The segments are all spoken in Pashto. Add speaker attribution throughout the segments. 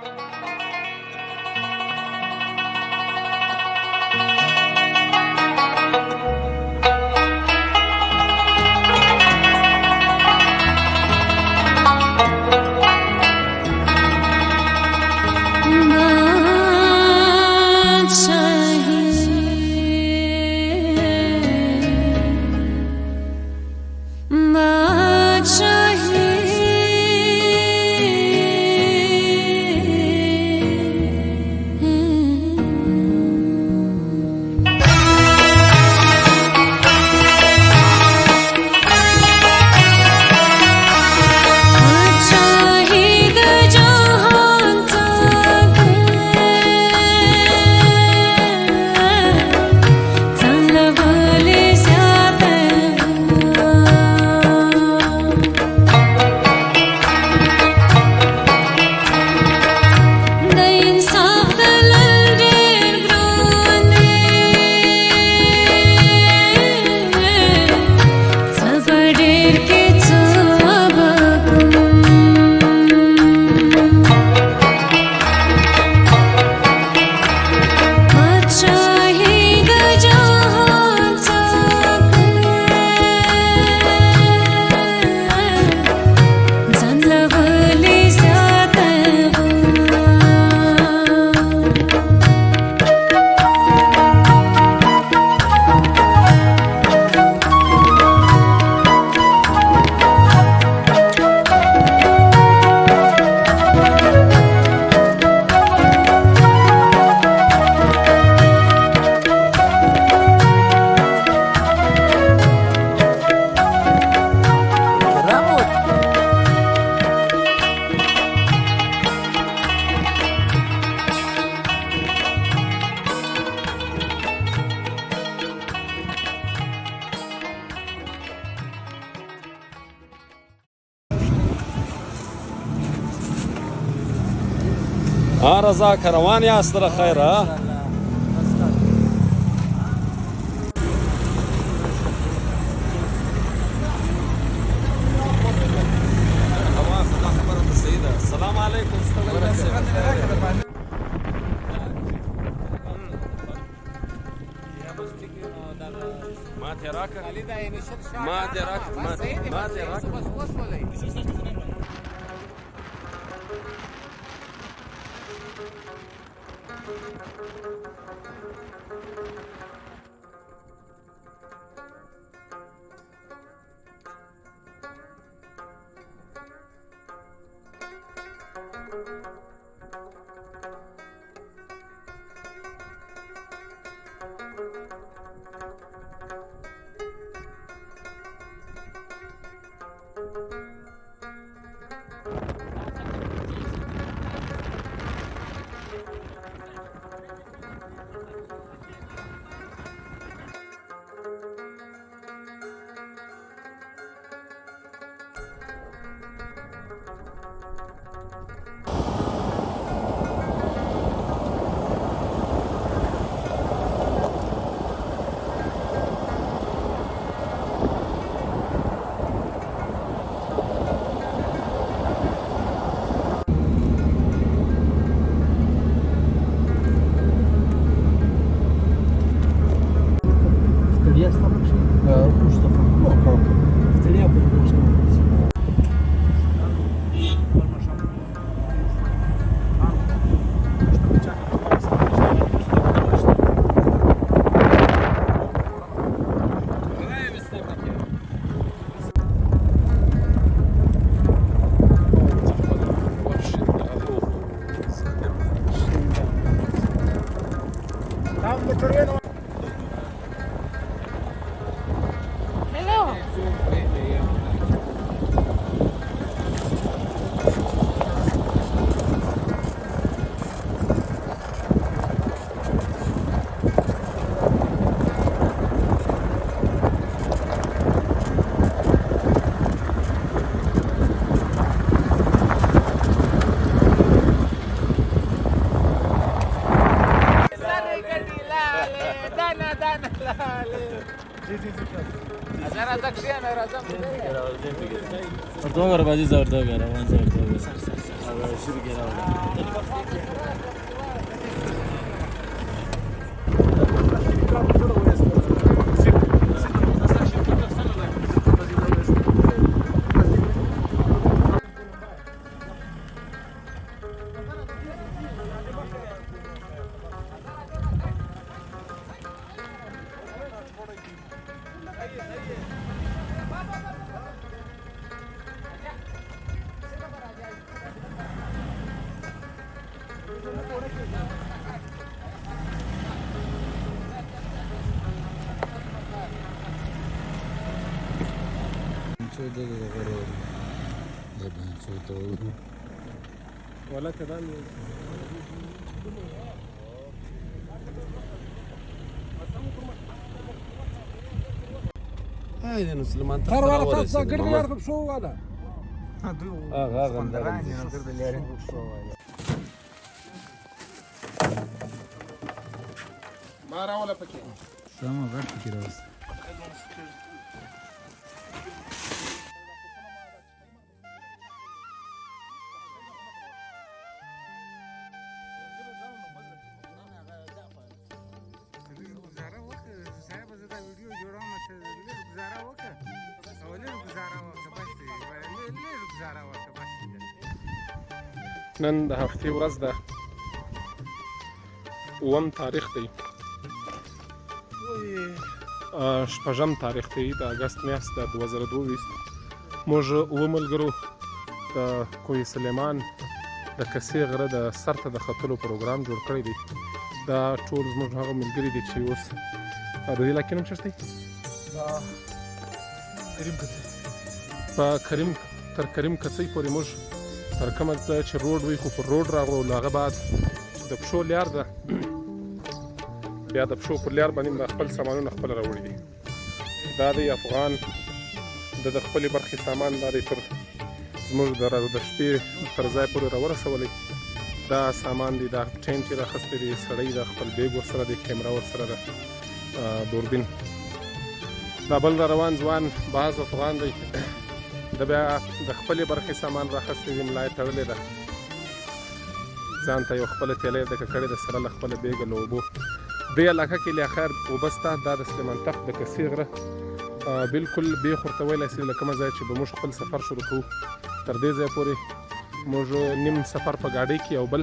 Speaker 1: Thank you. ها رضاک روان یاست را خیر ها السلام علیکم ما تراك ما دراك ما ما
Speaker 2: интересно вообще. Да, Рушцев, ну, как в Телебе, можно Там
Speaker 3: до Корина येणार
Speaker 4: Ortağa ver bacı ortağa ver. Aman ortağa
Speaker 1: ولا كمان هاي مسلمان
Speaker 4: هر والا تاسو ګرځي یار کوم شو والا
Speaker 1: اه اه
Speaker 4: ما راولا پکې
Speaker 2: سم غټ کې راوست
Speaker 4: گزاره وکړه بس
Speaker 5: نن د هفتې ورځ ده اووم تاریخ دی. شپږم تاریخ دی د اگست میاشت د 2022 موږ اوه ملګرو د کوی سلیمان د کسې غره د سر ته د ختلو پروګرام جوړ کړی دی. دا ټول زموږ هغه ملګري دي چې اوس د دې علاقې نوم څه دی؟ په کریم تر کریم کڅۍ پورې موږ تر کومه ځای چې روډ وي خو پر روډ راغلو له هغه بعد د پښو لیار ده. بیا د پښو پر لیار باندې د خپل سامانونه خپل راوړي دي. دا دی افغان د د خپلې برخې سامان دا دی تر زموږ د د شپې تر ځای پورې راورسولی دا سامان دی دا ټینټ یې راخستی دی سړی د خپل بیګ ورسره دی کیمرا ورسره ده. دوربین. دا بل روان ځوان باز افغان دی د بیا د خپلې برخې سامان راخستی دی ملای تړلې ده. ځان ته یو خپله تیلی د ککړې د سره له خپله بیګه له اوبو. دې علاقه کې له خیر اوبه سته دا د سلیمان تخت د کسي غره. بالکل بیخ ورته ویلی سي له کومه ځای چې به موږ خپل سفر شروع کوو. تر دې ځای پورې موږ نیم سفر په ګاډۍ کې او بل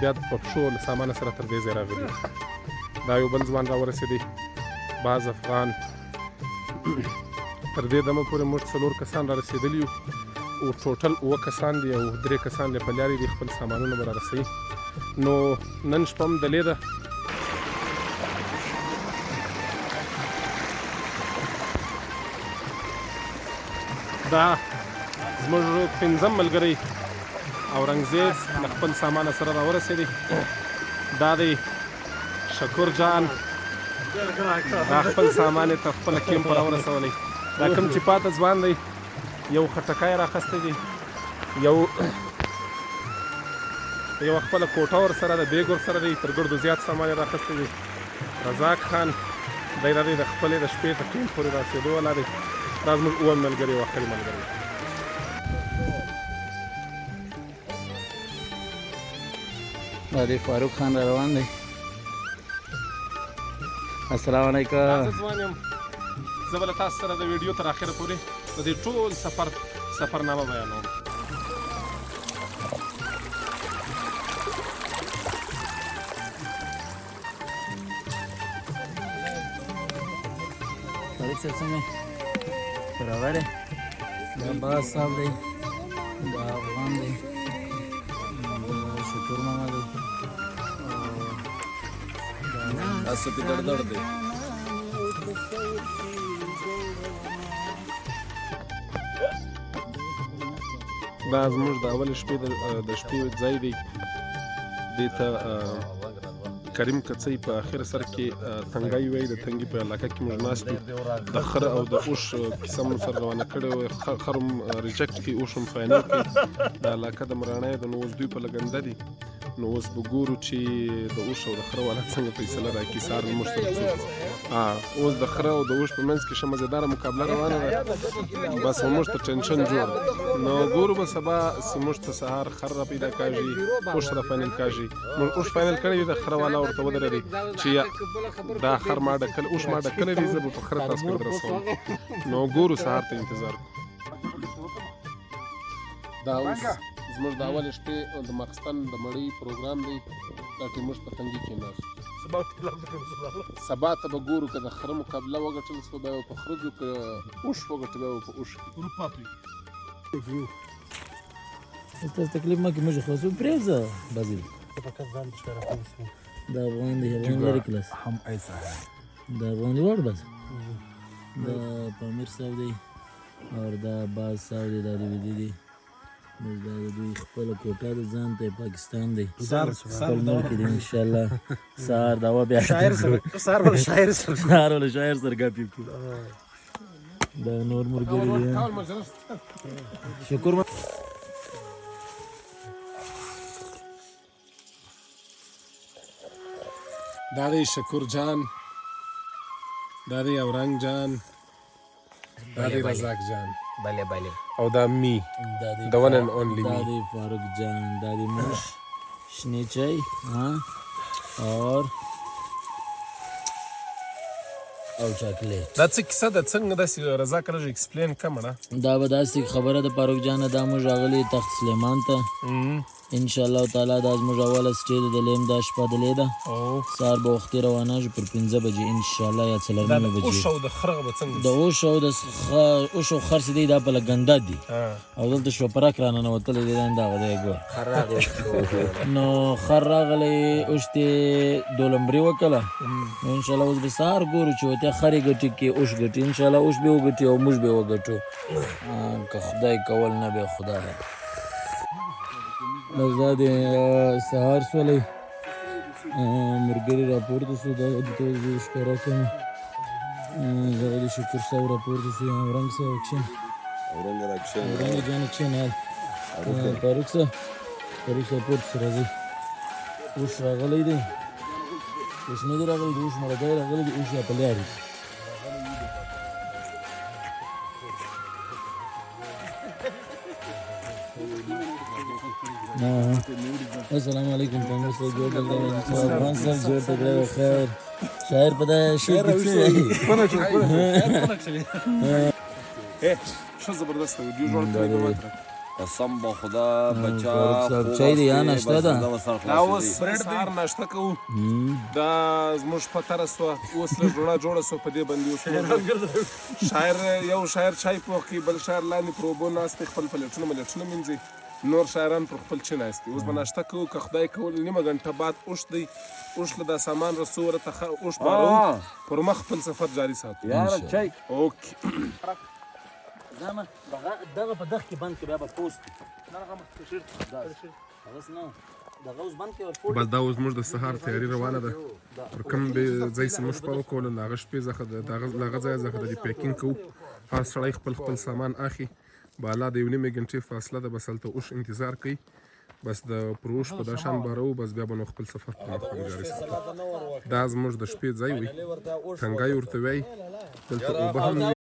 Speaker 5: بیا په پښو له سامانه سره تر دې ځای راغلي. دا یو بل ځوان را ورسېدی باز افغان تر دې دمه پورې موږ څلور کسان را رسېدلي یو. او ټوټل اوه کسان دي او درې کسان له پلیاري دي خپل سامانونه به را رسوي. نو نن شپه هم دلې ده. دا زموږ پنځم ملګری اورنګزیب د خپل سامان سره را ورسېدی. دا دی شکور جان. دا خپل سامان یې تر خپله کیمپ را ورسولی دا کوم چې پاته ځوان دی یو خټکی راخستی دی یو یو خپله کوټه ور سره د بیګ ور سره دی تر ګردو زیات سامان یې راخستی دی رزاق خان دی را دی د خپلې د شپې تر ټیم پورې راسېدو والا دی دا زموږ اووم ملګری او آخري ملګری
Speaker 2: دا دی فاروق خان را روان دی السلام علیکم
Speaker 5: زه به له تاسو سره د ویډیو تر اخره پورې د دې ټول سفر سفرنامه بیانوم
Speaker 2: فاروق صاحب څنګه برابر دی؟ دا باز صاحب دی. دا افغان دی. شکور ماما دی.
Speaker 1: دا سپی دړ دړ دی
Speaker 5: دا زموږ د اول شپې د شپې ځای دی. دې ته کریم کڅۍ په اخر سر کې تنګای وای د تنګي په علاقه کې موږ ناست. د خره او د اوش قسم سره روانه کړو خرم ریجکټ کی اوشم فاینل کې د علاقه د مرانه د نوز دوی په لګنده دي نو اوس به ګورو چې د اوښ او د خره والا څنګه فیصله راکړي سهار زموږ سره څه اوس د خره او د اوښ په منځ کې ښه مزېداره مقابله روانه ده. بس موږ ته ټینشن جوړ. نو ګورو به سبا چې موږ ته سهار خر را پیدا کاږي اوښ را فاینل کاږي. موږ اوښ فاینل کړی دی د خره والا ورته ودرېدی. چې دا خر ما ډکل اوښ ما ډکلی دی زه به په خره تاسو کې درسوم نو ګورو سهار ته انتظار کوو. دا اوس زموږ د اول شپې د ماخستن د مړۍ پروګرام دی دا ټیم موږ په تنګي کې ناست. سبا ته به ګورو که د خره مقابله وګټل سوه بیا به په خره ځو که اوښ وګټو بیا به په اوښ
Speaker 2: تاسو تکلیف مکه موږ خلاصو پریزه بازی دا افغان دی افغان لري کلاس.
Speaker 1: هم ایسا
Speaker 2: دا افغان دی وړ بس دا پامیر صاحب دی او دا باز صاحب دی دا دی ودی دی بس دا د دوی خپل کوټه د ځان ته پاکستان دی. خپل ملک دی ان شاء الله سهار دا و بیا شاعر سره
Speaker 1: سار بل شاعر سر
Speaker 2: سهار ول شاعر سره ګپی کو دا نور مرګری دی. شکر
Speaker 5: دا دی شکور جان. دا دی اورنګ جان دا د رزاق جان
Speaker 3: بله بله
Speaker 5: او دا می
Speaker 2: دا
Speaker 5: ون ان اونلی می
Speaker 2: دا
Speaker 5: د
Speaker 2: فاروق جان دا د موش شنی چای ها اور او چاکلیټ
Speaker 5: دا څه کیسه ده څنګه داسې رضا کړه اکسپلین کمه نه؟
Speaker 2: دا به داسې خبره د فاروق جان دا موږ راغلی تخت سلیمان ته. ان شاء الله تعالی دا زموږ اوله سټیج د لیم دا شپه د لیدا
Speaker 5: او
Speaker 2: سار به وختي روانه شو پر 15 بجې ان شاء الله یا
Speaker 5: د اوښ
Speaker 2: بجې
Speaker 5: او د خره به څنګه
Speaker 2: د او د خ- اوش او خرڅ دی دا په لګنده دي
Speaker 5: ها
Speaker 2: او دلته شوپرک رانه نوتل دي دا غوډه ګور نو خر راغلی اوشته دولمبري وکړه. نو ان شاء الله اوس به سار ګورو چې وته خري ګټي کې اوش ګټي ان شاء الله اوش به وګټي او موږ به وګټو. که خدای کول نه به خدای بس دا د سهار سولې مرګري راپورته سو دا د ته زه ښکارا کوم دا د شکر صاحب راپورته سو رنگ صاحب اکشن
Speaker 1: اورنګ راکشن
Speaker 2: رنگ جان اکشن حال فاروق صاحب فاروق صاحب پورته سو راځي اوس راغلی دی. اوس نه دی راغلی دی اوس مرګی راغلی دی اوس یا په لیاري السلام علیکم پنګ سره جوړ دې افغان سره جوړ دې خیر شاعر پتا ہے شعر کیسے
Speaker 5: اے ښه زبردست ویډیو جوړ کړی
Speaker 1: قسم با خدا بچا خوب
Speaker 2: چای دی
Speaker 1: بس
Speaker 2: ده؟
Speaker 5: اوس
Speaker 1: خلاص دی.
Speaker 5: سهار ناشته کوو دا زموږ پتره سوه اوس لږ روڼه جوړه سوه په دې باندې اوس شاعر یو شاعر چای پوخ کوي بل شاعر لاندې پر اوبو ناست خپل پلیټونه ملیټونه مینځي نور شاعران پر خپل چین ناست دي اوس به ناشته کوو که خدای کول نیمه غنټه بعد اوښ دی. اوښ له دا سامان رسو ورته خ- اوښ بارو. پر مخ خپل سفر جاری ساتو.
Speaker 1: یاره چای.
Speaker 5: اوکې
Speaker 2: زما دغه په دغه کې بند کې بیا به پوسټ هغه نه. اوس بند کې ور
Speaker 5: بس دا اوس موږ د سهار تیاری روانه ده. پر کوم به ځای چې موږ په وکول لاغه شپې ځخه د دغه لاغه ځای ځخه د پیکینګ کوو. هر سړی خپل خپل سامان اخی بالا د یو نیمه غنټې فاصله ده بس هلته اوښ انتظار کوي بس د پروش په داشان بارو بس بیا به نو خپل سفر مخ باندې جاري دا زموږ د شپې ځای وي ټنګای ورته وای دلته اوبه هم